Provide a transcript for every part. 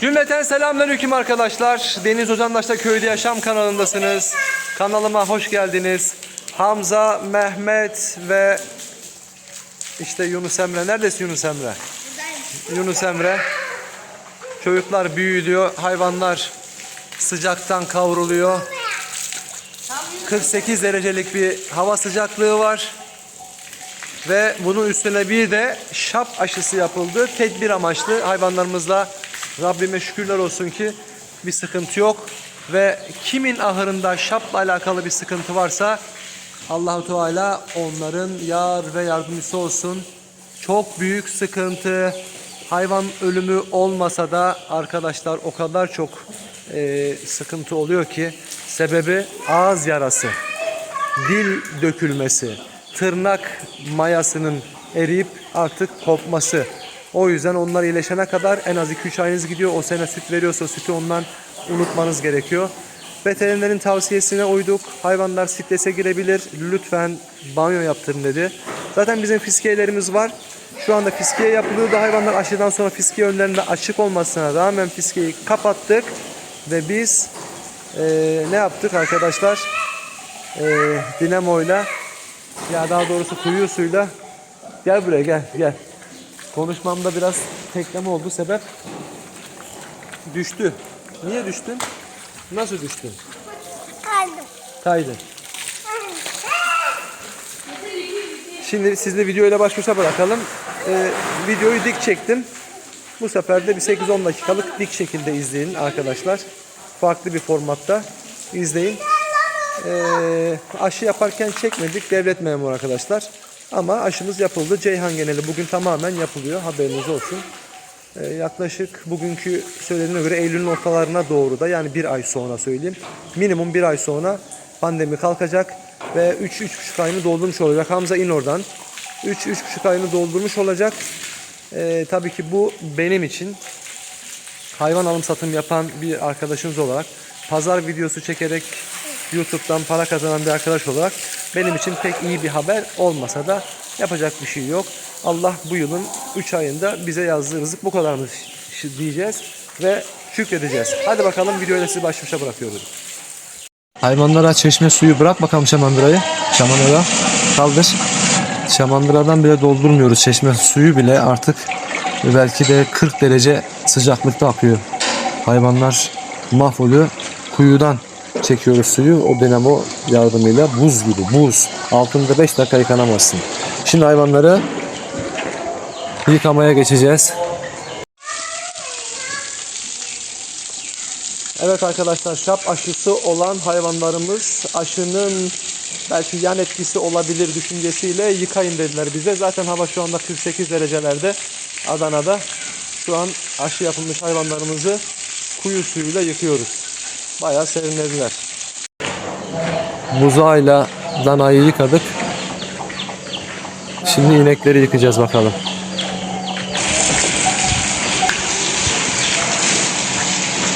Cümleten selamünaleyküm arkadaşlar. Deniz Ozandaş'ta Köyde Yaşam kanalındasınız. Kanalıma hoş geldiniz. Hamza, Mehmet ve işte Yunus Emre. Neredesin Yunus Emre? Yunus Emre. Çocuklar büyüyor, hayvanlar sıcaktan kavruluyor. 48 derecelik bir hava sıcaklığı var. Ve bunun üstüne bir de şap aşısı yapıldı. Tedbir amaçlı hayvanlarımızla Rabbime şükürler olsun ki bir sıkıntı yok. Ve kimin ahırında şapla alakalı bir sıkıntı varsa Allahu Teala onların yar ve yardımcısı olsun. Çok büyük sıkıntı. Hayvan ölümü olmasa da arkadaşlar o kadar çok e, sıkıntı oluyor ki sebebi ağız yarası dil dökülmesi, tırnak mayasının eriyip artık kopması. O yüzden onlar iyileşene kadar en az 2-3 ayınız gidiyor. O sene süt veriyorsa sütü ondan unutmanız gerekiyor. Veterinerin tavsiyesine uyduk. Hayvanlar strese girebilir. Lütfen banyo yaptırın dedi. Zaten bizim fiskiyelerimiz var. Şu anda fiskiye yapılıyordu. Hayvanlar aşıdan sonra fiskiye önlerinde açık olmasına rağmen fiskiyeyi kapattık. Ve biz eee, ne yaptık arkadaşlar? e, dinamoyla ya daha doğrusu kuyu suyla gel buraya gel gel. Konuşmamda biraz tekleme oldu sebep düştü. Niye düştün? Nasıl düştün? Kaldım. Kaydın. Şimdi sizle videoyla baş başa bırakalım. Ee, videoyu dik çektim. Bu sefer de bir 8-10 dakikalık dik şekilde izleyin arkadaşlar. Farklı bir formatta izleyin. Ee, aşı yaparken çekmedik devlet memuru arkadaşlar. Ama aşımız yapıldı. Ceyhan geneli bugün tamamen yapılıyor. Haberiniz olsun. Ee, yaklaşık bugünkü söylediğine göre Eylül'ün ortalarına doğru da yani bir ay sonra söyleyeyim. Minimum bir ay sonra pandemi kalkacak ve 3-3,5 ayını doldurmuş olacak. Hamza in oradan. 3-3,5 ayını doldurmuş olacak. Ee, tabii ki bu benim için hayvan alım satım yapan bir arkadaşınız olarak pazar videosu çekerek YouTube'dan para kazanan bir arkadaş olarak benim için pek iyi bir haber olmasa da yapacak bir şey yok. Allah bu yılın 3 ayında bize yazdığı rızık bu kadar mı diyeceğiz ve şükredeceğiz. Hadi bakalım videoyla sizi baş başa bırakıyoruz. Hayvanlara çeşme suyu bırak bakalım şamandırayı. Şamandıra kaldır. Şamandıradan bile doldurmuyoruz. Çeşme suyu bile artık belki de 40 derece sıcaklıkta akıyor. Hayvanlar mahvoluyor. Kuyudan çekiyoruz suyu. O dinamo yardımıyla buz gibi buz. Altında 5 dakika yıkanamazsın. Şimdi hayvanları yıkamaya geçeceğiz. Evet arkadaşlar şap aşısı olan hayvanlarımız aşının belki yan etkisi olabilir düşüncesiyle yıkayın dediler bize. Zaten hava şu anda 48 derecelerde Adana'da. Şu an aşı yapılmış hayvanlarımızı kuyu suyuyla yıkıyoruz. Bayağı serinlediler. Buzağıyla danayı yıkadık. Şimdi inekleri yıkayacağız bakalım.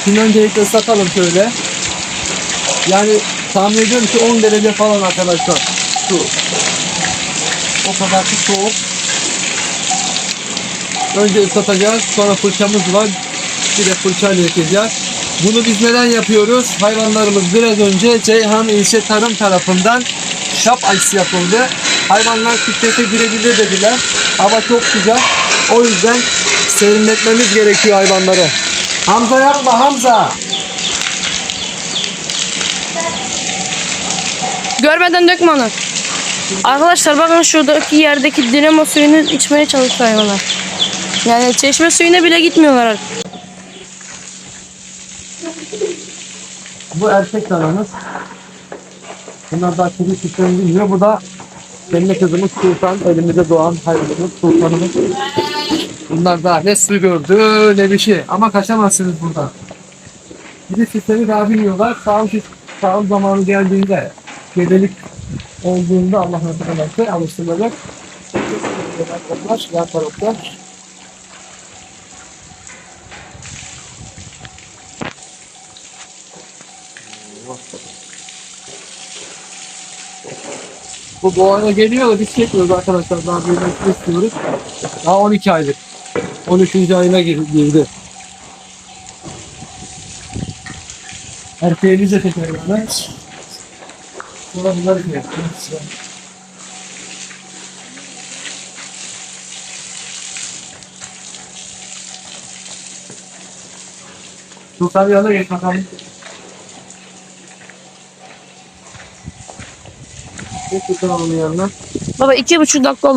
Şimdi öncelikle ıslatalım şöyle. Yani tahmin ediyorum ki 10 derece falan arkadaşlar. Şu. O kadar ki soğuk. Önce ıslatacağız. Sonra fırçamız var. Bir de fırçayla yıkayacağız. Bunu biz neden yapıyoruz? Hayvanlarımız biraz önce Ceyhan İlçe Tarım tarafından şap aşısı yapıldı. Hayvanlar strese girebilir dediler. Hava çok sıcak. O yüzden serinletmemiz gerekiyor hayvanları. Hamza yapma Hamza. Görmeden dökme onu. Arkadaşlar bakın şuradaki yerdeki dinamo suyunu içmeye çalışıyor hayvanlar. Yani çeşme suyuna bile gitmiyorlar artık. Bu erkek danamız. Bunlar daha kedi sistemi bilmiyor. Bu da kendi kızımız Sultan. Elimizde doğan hayvanımız Sultanımız. Bunlar daha ne su gördü ne bir şey. Ama kaçamazsınız buradan. Bir de sistemi daha bilmiyorlar. Sağım, sağım zamanı geldiğinde gebelik olduğunda Allah nasip ederse alıştırılacak. Yan tarafta. Bu boğaya geliyor da biz çekmiyoruz arkadaşlar. Daha büyümesini istiyoruz. Daha 12 aylık. 13. ayına gir- girdi. Erkeğimiz de tekrar yanına. Sonra bunları yanına geç bakalım. Geç Sultan onun yanına. Baba iki buçuk dakika.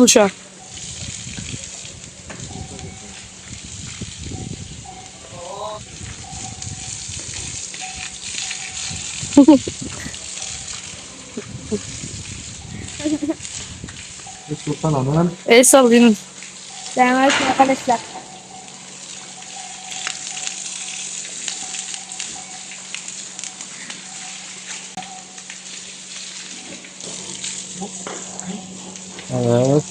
Geç Sultan hanım. El sallayın. Selamünaleyküm arkadaşlar. Evet.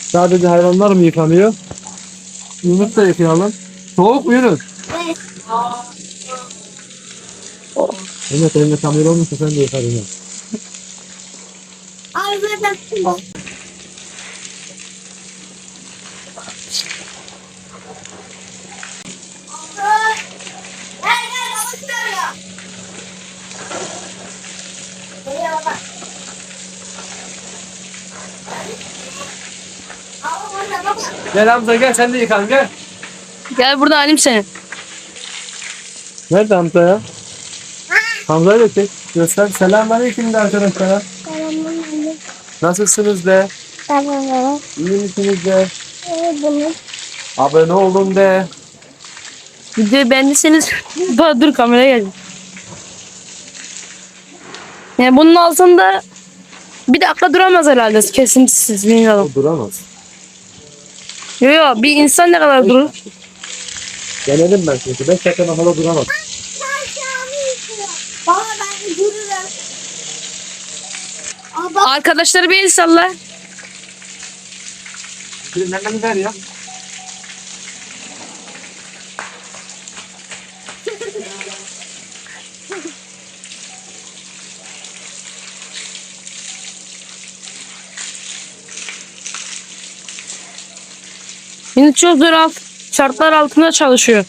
Sadece hayvanlar mı yıkanıyor? Yunus da yıkayalım. Soğuk mu Yunus? Evet eline kamera olmuşsa sen de yıkadın. ya. Abi zaten Gel gel babası ya. Geliyor baba. Abi burada baba. Gel Hamza gel sen de yıkan gel. Gel burada alim senin. Nerede Hamza ya? Hamza'yı da çek. Göster. Selamünaleyküm de arkadaşlar. Nasılsınız de? Tamam. İyi misiniz de? Bunu Abone olun de. Videoyu beğendiyseniz Bana dur kameraya gel. Yani bunun altında bir dakika duramaz herhalde kesintisiz bilmiyorum. O duramaz. Yo yo bir insan ne kadar durur? Denedim ben çünkü. 5 dakika hala duramaz. Baba ben dururum. Aa, Arkadaşları bir el salla. Bir hemen ver ya. Yine çok zor alt, şartlar altında çalışıyor.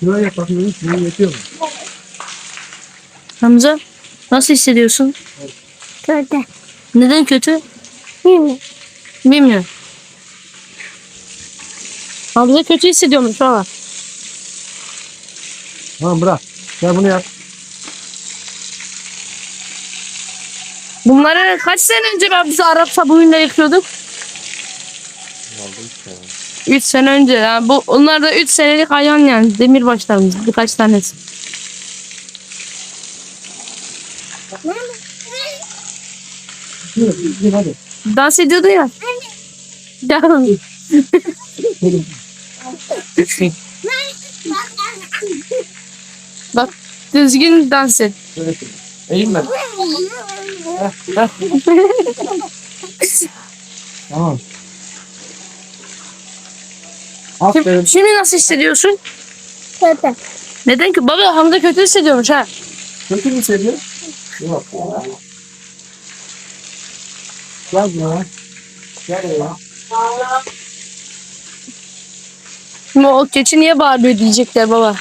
Şuraya bakayım. Bunu yetiyor mu? Hamza nasıl hissediyorsun? Kötü. Neden kötü? Bilmiyorum. Bilmiyorum. Hamza kötü hissediyormuş valla. Tamam bırak. Gel bunu yap. Bunları kaç sene önce ben biz Arap sabunuyla yıkıyorduk? 3 sene önce. Yani bu, onlar da 3 senelik hayvan yani. Demirbaşlarımız birkaç tanesi. Dans ediyordu ya. Ya. Bak düzgün dans et. Eğilme. Tamam. Aferin. Şimdi, şimdi nasıl hissediyorsun? Kötü. Neden ki? Baba Hamza kötü hissediyormuş ha. Kötü mü hissediyor? Yok. Gel ya. Gel ya. Şimdi o keçi niye bağırıyor diyecekler baba.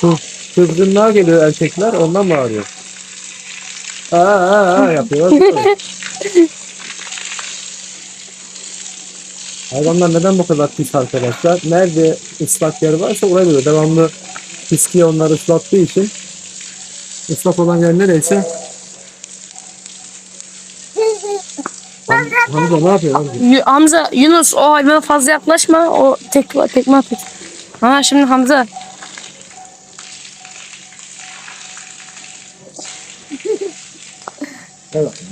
Kız, kızgınlığa geliyor erkekler ondan bağırıyor. Aa, aa, aa yapıyor. Hayvanlar neden bu kadar pis arkadaşlar? Nerede ıslak yer varsa oraya böyle devamlı piskiye onları ıslattığı için ıslak olan yer nereyse Ham- Hamza ne yapıyor Hamza? Hamza, Yunus o hayvana fazla yaklaşma. O tek tekme atıyor. Ha şimdi Hamza. Evet.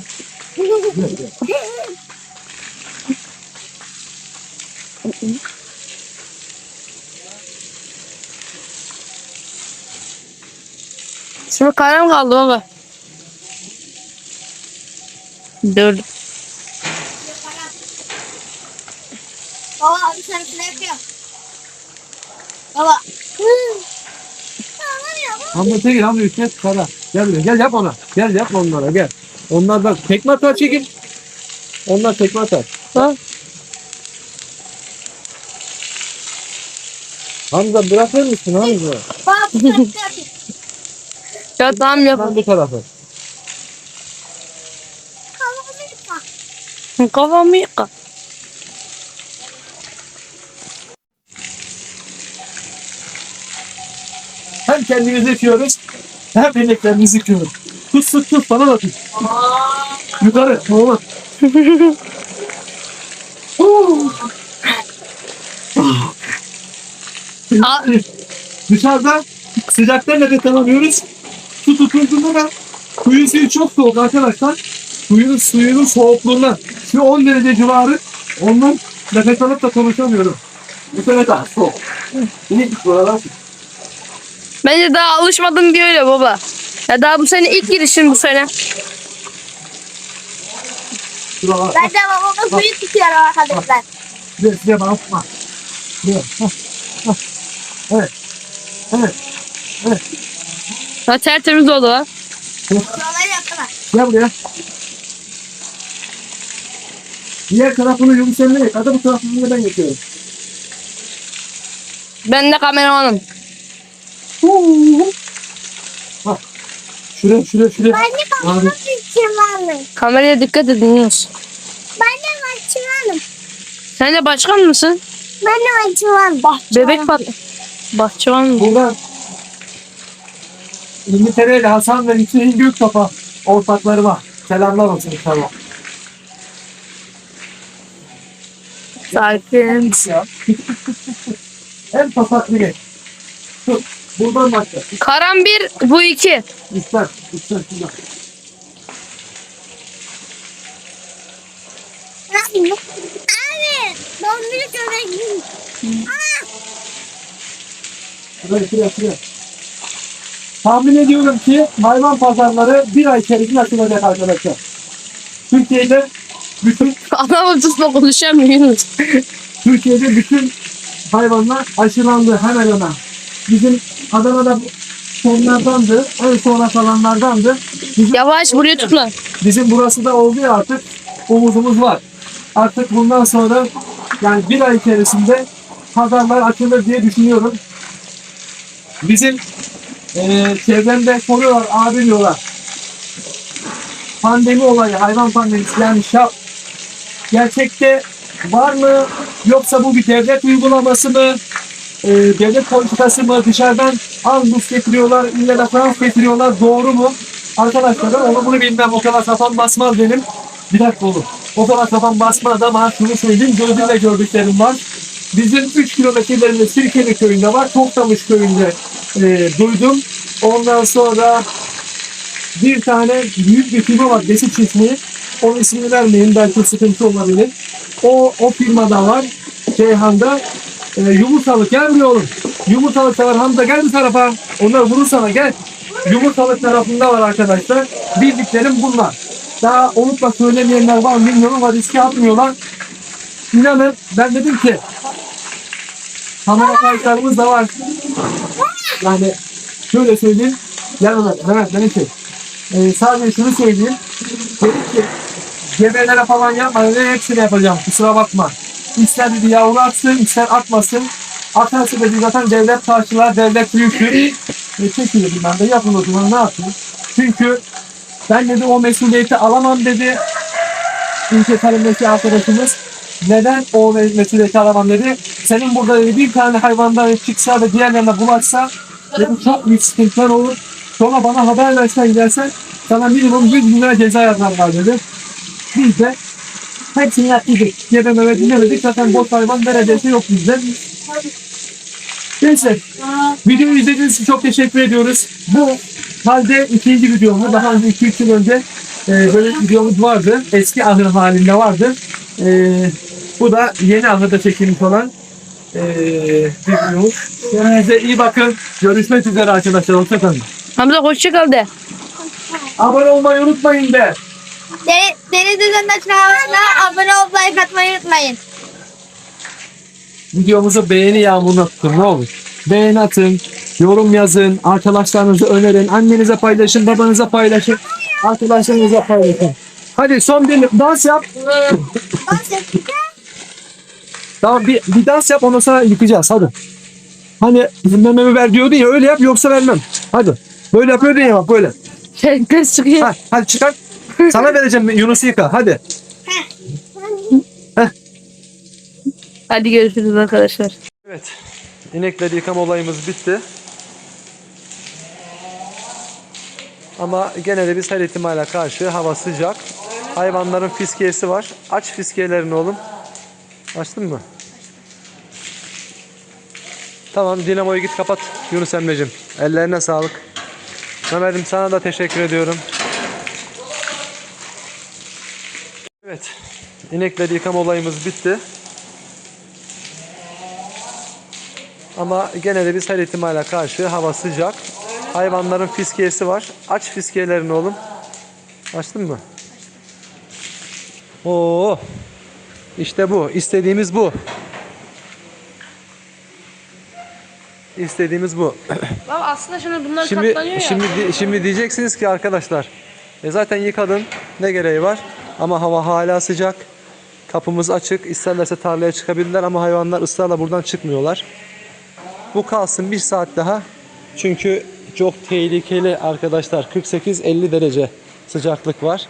Şimdi karam kaldı baba. Dört. Baba abi sen ne yapıyor? Baba. Hamza çekil Hamza üstüne çıkara. Gel buraya gel yap ona. Gel yap onlara gel. Onlar bak tekme atar çekil. Onlar tekme atar. Ha? Hamza bırakır mısın Hamza? Yapıyor. Ya tamam yap. Ben bu tarafı. Kafamı yıka. Kafamı yıka. Hem kendimizi yıkıyoruz hem bileklerimizi yıkıyoruz. Tut tut tut bana da tut. Yukarı. Oğlum. Aa. Dışarıda sıcakta nefes alamıyoruz. Su tutulduğunda da suyun suyu çok soğuk arkadaşlar. Suyun suyunun soğukluğundan. Şu 10 derece civarı. Ondan nefes alıp da konuşamıyorum. Bu sene daha soğuk. İyi buralar. Bence daha alışmadın diye öyle baba. Ya daha bu sene ilk girişin bu sene. Ben de babamın suyu tutuyorum arkadaşlar. Size, size bana tutma. Hah. Evet. Evet. Ha tertemiz oldu ha. Buraları yaptılar. Gel buraya. Diğer tarafını yumuşamaya yık. Hadi bu tarafını ben yapıyorum. Ben de kameramanım. Bak. Şuraya şuraya şuraya. Ben de babamın çimanım. Kameraya dikkat edin Yunus. Ben de çimanım. Sen de başkan mısın? Ben de çimanım. Bebek bak. Bahçıvan mı? Burada İngiltere ile Hasan ve Hüseyin Göktopa ortakları var. Selamlar olsun inşallah. Sakin. Ya. en pasak biri. Tut. Buradan başla. Karan bir, bu iki. İster. İster. şuradan. Abi. Dondurucu köpeğim. Şuraya şuraya şuraya. Tahmin ediyorum ki hayvan pazarları bir ay içerisinde açılacak arkadaşlar. Türkiye'de bütün Adam ortasında konuşamıyor Yunus. Türkiye'de bütün hayvanlar aşılandı hemen hemen. Bizim Adana'da sonlardandı, en sonra kalanlardandı. Bizim, Yavaş buraya tutma. bizim burası da oldu ya artık umudumuz var. Artık bundan sonra yani bir ay içerisinde pazarlar açılır diye düşünüyorum. Bizim eee çevremde soruyorlar, abi diyorlar. Pandemi olayı, hayvan pandemisi yani şap gerçekte var mı yoksa bu bir devlet uygulaması mı? Eee, devlet politikası mı? Dışarıdan ambus getiriyorlar, ille referans getiriyorlar. Doğru mu? Arkadaşlar ben onu bunu bilmem. O kadar kafam basmaz benim. Bir dakika oğlum. O kadar kafam basmaz ama şunu söyleyeyim. Gözümle gördüklerim var. Bizim 3 kilometrelerinde Sirkeli köyünde var. Çoktamış köyünde eee, duydum. Ondan sonra bir tane büyük bir firma var. Besit çiftliği. Onun ismini vermeyin. Belki sıkıntı olabilir. O, o firmada var. Ceyhan'da. E, yumurtalık gel buraya oğlum. Yumurtalık var. Hamza gel bu tarafa. Onlar vurur sana gel. Yumurtalık tarafında var arkadaşlar. Bildiklerim bunlar. Daha olup da söylemeyenler var bilmiyorum ama riske atmıyorlar. İnanın ben dedim ki kamera kayıtlarımız da var. Yani şöyle söyleyeyim. Yanına Mehmet beni çek. Ee, sadece şunu söyleyeyim. Dedim ki gebelere falan yapma. Hepsini yapacağım. Kusura bakma. İster dedi yavru atsın, ister atmasın. Atarsa dedi zaten devlet karşılar, devlet büyüktür. E, çekin dedim ben de yapın o zaman ne yapayım. Çünkü ben dedi o mesuliyeti alamam dedi. İlçe tarımdaki arkadaşımız. Neden o me- mesuliyeti alamam dedi. Senin burada dedi, bir tane hayvandan çıksa ve diğerlerine bulaşsa dedi, çok büyük sıkıntılar olur. Sonra bana haber versen gelsen sana minimum 100 bin lira ceza yazarlar dedi. Biz de hepsini yaptık. Gebeme ve dinlemedik. Zaten boş hayvan neredeyse yok bizde. Neyse. Videoyu izlediğiniz için çok teşekkür ediyoruz. Bu halde ikinci videomuz. Daha önce 2-3 yıl önce e, böyle bir videomuz vardı. Eski ahır halinde vardı. E, bu da yeni ahırda çekilmiş olan e, bir videomuz. Kendinize iyi bakın. Görüşmek üzere arkadaşlar. Hoşçakalın. Hamza hoşça kal de. Abone olmayı unutmayın de. Deniz, Deniz Düzen'de kanalına abone olup like atmayı unutmayın. Videomuzu beğeni yağmuruna tutun ne olur. Beğeni atın, yorum yazın, arkadaşlarınızı önerin, annenize paylaşın, babanıza paylaşın, arkadaşlarınıza paylaşın. Hadi son bir dans yap. Tamam bir, bir dans yap ondan sonra yıkayacağız hadi. Hani mememi ver diyordun ya öyle yap yoksa vermem. Hadi. Böyle yapıyordun ya bak böyle. Ses çıkıyor. Ha, hadi çıkar. Sana vereceğim Yunus'u yıka hadi. Hadi görüşürüz arkadaşlar. Evet. İnekleri yıkama olayımız bitti. Ama gene de biz her ihtimale karşı hava sıcak. Hayvanların fiskiyesi var. Aç fiskiyelerini oğlum. Açtın mı? Tamam dinamoyu git kapat Yunus Emre'cim. Ellerine sağlık. Mehmet'im sana da teşekkür ediyorum. Evet. İnekleri yıkama olayımız bitti. Ama gene de biz her ihtimale karşı hava sıcak. Hayvanların fiskiyesi var. Aç fiskiyelerini oğlum. Açtın mı? Oo. İşte bu. İstediğimiz bu. İstediğimiz bu. Baba aslında şimdi bunlar Şimdi katlanıyor ya. şimdi di- şimdi diyeceksiniz ki arkadaşlar e zaten yıkadın ne gereği var? Ama hava hala sıcak. Kapımız açık. İsterlerse tarlaya çıkabilirler ama hayvanlar ısrarla buradan çıkmıyorlar. Bu kalsın bir saat daha. Çünkü çok tehlikeli arkadaşlar. 48-50 derece sıcaklık var.